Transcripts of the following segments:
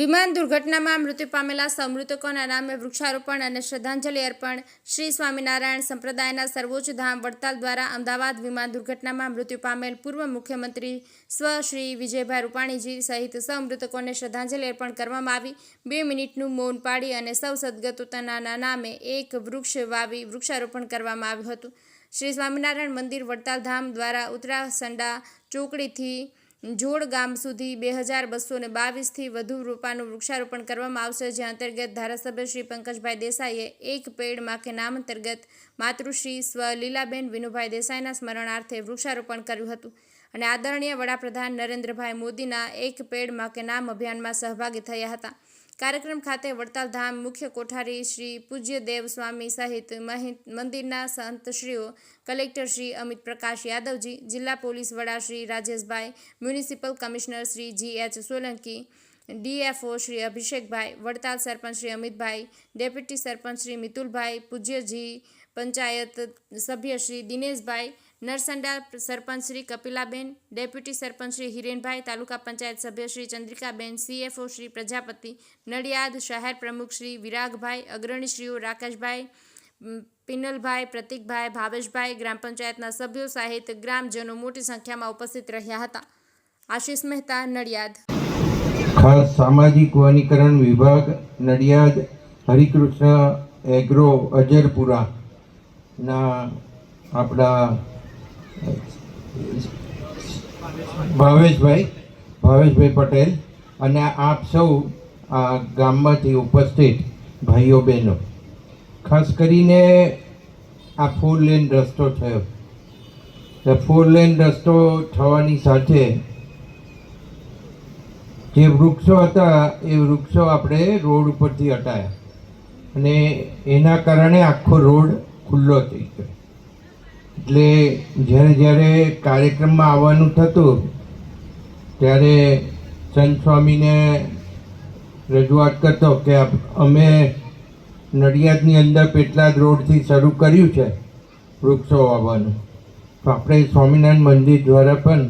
વિમાન દુર્ઘટનામાં મૃત્યુ પામેલા સૌ મૃતકોના નામે વૃક્ષારોપણ અને શ્રદ્ધાંજલિ અર્પણ શ્રી સ્વામિનારાયણ સંપ્રદાયના સર્વોચ્ચ ધામ વડતાલ દ્વારા અમદાવાદ વિમાન દુર્ઘટનામાં મૃત્યુ પામેલ પૂર્વ મુખ્યમંત્રી સ્વ શ્રી વિજયભાઈ રૂપાણીજી સહિત સૌ મૃતકોને શ્રદ્ધાંજલિ અર્પણ કરવામાં આવી. બે મિનિટનું મૌન પાડી અને સૌ સદગતોના નામે એક વૃક્ષ વાવી વૃક્ષારોપણ કરવામાં આવ્યું હતું. શ્રી સ્વામિનારાયણ મંદિર વડતાલ ધામ દ્વારા ઉત્તરાસંડા ચોકડીથી જોડ ગામ સુધી બે હજાર બસો ને બાવીસથી વધુ રૂપાનું વૃક્ષારોપણ કરવામાં આવશે, જે અંતર્ગત ધારાસભ્ય શ્રી પંકજભાઈ દેસાઈએ એક પેડ માકે નામ અંતર્ગત માતૃશ્રી સ્વ લીલાબેન વિનુભાઈ દેસાઈના સ્મરણાર્થે વૃક્ષારોપણ કર્યું હતું. અને આદરણીય વડાપ્રધાન નરેન્દ્રભાઈ મોદીના એક પેડ માકે નામ અભિયાનમાં સહભાગી થયા હતા. કાર્યક્રમ ખાતે વડતાલ ધામ મુખ્ય કોઠારી શ્રી પૂજ્ય દેવ સ્વામી સહિત મંદિરના સંતશ્રીઓ, કલેક્ટર શ્રી અમિત પ્રકાશ યાદવજી, જિલ્લા પોલીસ વડા Shri Rajeshbhai, municipal commissioner Shri G H Solanki DFO Shri Abhishekbhai, Vadtal sarpanch Shri Amitbhai, deputy sarpanch Shri Mitulbhai, પૂજ્યજી, panchayat સભ્ય શ્રી દિનેશભાઈ નરસંડા સરપંચ શ્રી કપિલાબેન, ડેપ્યુટી સરપંચ શ્રી હિરેનભાઈ, તાલુકા પંચાયત સભ્ય શ્રી ચંદ્રિકાબેન, સીએફઓ શ્રી પ્રજાપતિ, નડિયાદ શહેર પ્રમુખ શ્રી વિરાગભાઈ, અગ્રણીશ્રીઓ રાકેશભાઈ પિનલભાઈ, પ્રતિકભાઈ, ભાવેશભાઈ, ગ્રામ પંચાયતના સભ્યો સહિત ગ્રામજનો મોટી સંખ્યામાં ઉપસ્થિત રહ્યા હતા. આશિષ મહેતા, નડિયાદ. ખાસ સામાજિક વનીકરણ વિભાગ, નડિયાદ, હરિકૃષ્ણ એગ્રો અજરપુરા ના આપણા ભાવેશભાઈ ભાવેશભાઈ પટેલ અને આપ સૌ આ ગામમાંથી ઉપસ્થિત ભાઈઓ બહેનો. ખાસ કરીને આ ફોર લેન રસ્તો થયો. તો ફોર લેન રસ્તો થવાની સાથે જે વૃક્ષો હતા, એ વૃક્ષો આપણે રોડ ઉપરથી હટાયા. અને એના કારણે આખો રોડ ખુલ્લો થઈ ગયો. એટલે જ્યારે જ્યારે કાર્યક્રમમાં આવવાનું થતું, ત્યારે સંત સ્વામીને રજૂઆત કરતો કે અમે નડિયાદની અંદર પેટલાદ રોડથી શરૂ કર્યું છે વૃક્ષો વાવવાનું. તો આપણે સ્વામિનારાયણ મંદિર દ્વારા પણ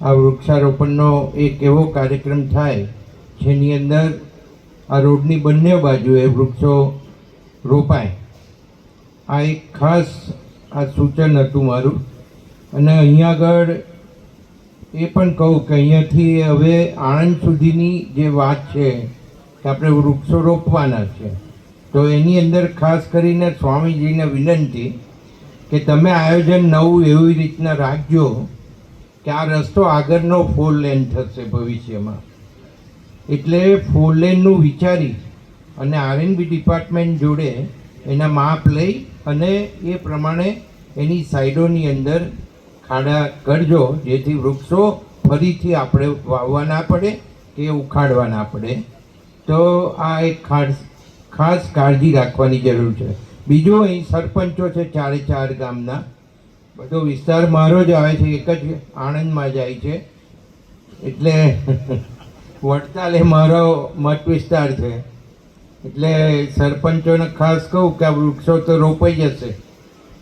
આ વૃક્ષારોપણનો એક એવો કાર્યક્રમ થાય, જેની અંદર આ રોડની બંને બાજુએ વૃક્ષો રોપાય. આ એક ખાસ આ સૂચન હતું મારું. અને અહીંયા આગળ એ પણ કહું કે અહીંયાથી હવે આણંદ સુધીની જે વાત છે, કે આપણે વૃક્ષો રોપવાના છે, તો એની અંદર ખાસ કરીને સ્વામીજીને વિનંતી કે તમે આયોજન નવું એવી રીતના રાખજો કે આ રસ્તો આગળનો ફોર લેન થશે ભવિષ્યમાં. એટલે ફોર લેનનું વિચારી અને આરએનબી ડિપાર્ટમેન્ટ જોડે એના માપ લઈ અને એ પ્રમાણે એની સાઈડોની અંદર ખાડા કરજો જેથી વૃક્ષો ફરીથી આપણે વાવવા ના પડે કે ઉખાડવા ના પડે. તો આ એક ખાસ ખાસ કાળજી રાખવાની જરૂર છે. બીજું અહીં સરપંચો છે ચારે ચાર ગામના. બધો વિસ્તાર મારો જ આવે છે, એક જ આણંદમાં જાય છે. એટલે વડતાલ એ મારો મત વિસ્તાર છે. એટલે સરપંચોને ખાસ કહું કે આ વૃક્ષો તો રોપાઈ જશે.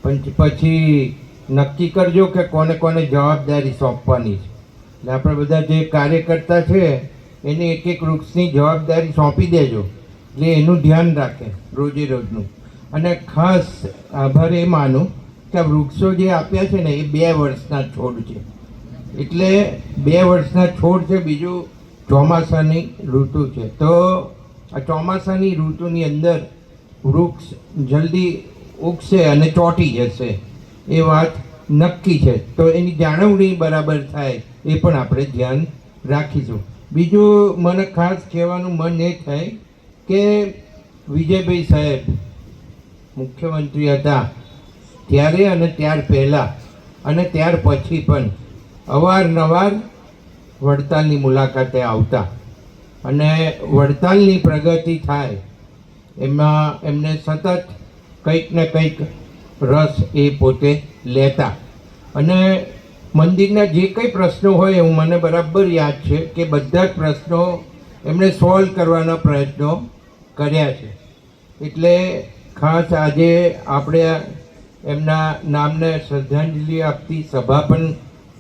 પણ પછી નક્કી કરજો કે કોને કોને જવાબદારી સોંપવાની છે. એટલે આપણે બધા જે કાર્યકર્તા છે, એને એક એક વૃક્ષની જવાબદારી સોંપી દેજો. એટલે એનું ધ્યાન રાખે રોજે રોજનું અને ખાસ આભાર એ માનું કે આ વૃક્ષો જે આપ્યા છે ને, એ બે વર્ષના છોડ છે. એટલે બે વર્ષના છોડ છે, બીજું ચોમાસાની ઋતુ છે. તો આ ચોમાસાની ઋતુની અંદર વૃક્ષ જલ્દી ઉગશે અને ચોંટી જશે. એ વાત નક્કી છે. તો એની જાળવણી બરાબર થાય એ પણ આપણે ધ્યાન રાખીશું. બીજું મને ખાસ કહેવાનું મન એ થાય કે વિજયભાઈ સાહેબ મુખ્યમંત્રી હતા ત્યારે અને ત્યાર પહેલાં અને ત્યાર પછી પણ અવારનવાર વડતાલની મુલાકાતે આવતા. અને વડતાલની પ્રગતિ થાય, એમાં એમને સતત કંઈક ને કંઈક રસ એ પોતે લેતા. અને મંદિરના જે કંઈ પ્રશ્નો હોય એવું મને બરાબર યાદ છે કે બધા જ પ્રશ્નો એમણે સોલ્વ કરવાના પ્રયત્નો કર્યા છે. એટલે ખાસ આજે આપણે એમના નામને શ્રદ્ધાંજલિ આપતી સભા પણ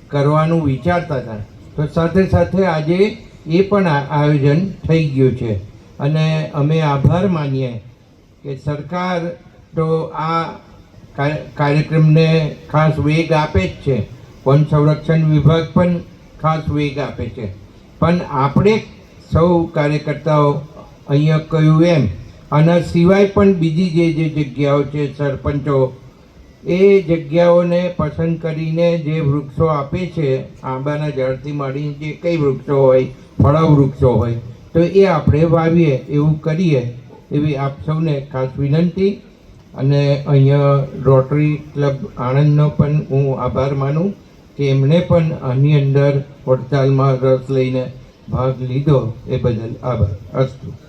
કરવાનું વિચારતા હતા. તો સાથે સાથે આજે એ પણ આયોજન થઈ ગયું છે. અને અમે આભાર માનીએ કે સરકાર તો આ કાર્યક્રમને ખાસ વેગ આપે જ છે. વન સંરક્ષણ વિભાગ પણ ખાસ વેગ આપે છે. પણ આપણે સૌ કાર્યકર્તાઓ અહીંયા કહ્યું એમ. આના સિવાય પણ બીજી જે જે જગ્યાઓ છે, સરપંચો એ જગ્યાઓને પસંદ કરીને જે વૃક્ષો આપે છે, આંબાના ઝાડથી માંડીને જે કઈ વૃક્ષો હોય, ફળાવ વૃક્ષો હોય, તો એ આપણે વાવીએ, એવું કરીએ, એવી આપ સૌને ખાસ વિનંતી. અને અહીંયા રોટરી ક્લબ આણંદનો પણ હું આભાર માનું કે એમણે પણ આની અંદર વડતાલમાં રસ લઈને ભાગ લીધો, એ બદલ આભાર. અસ્તુ.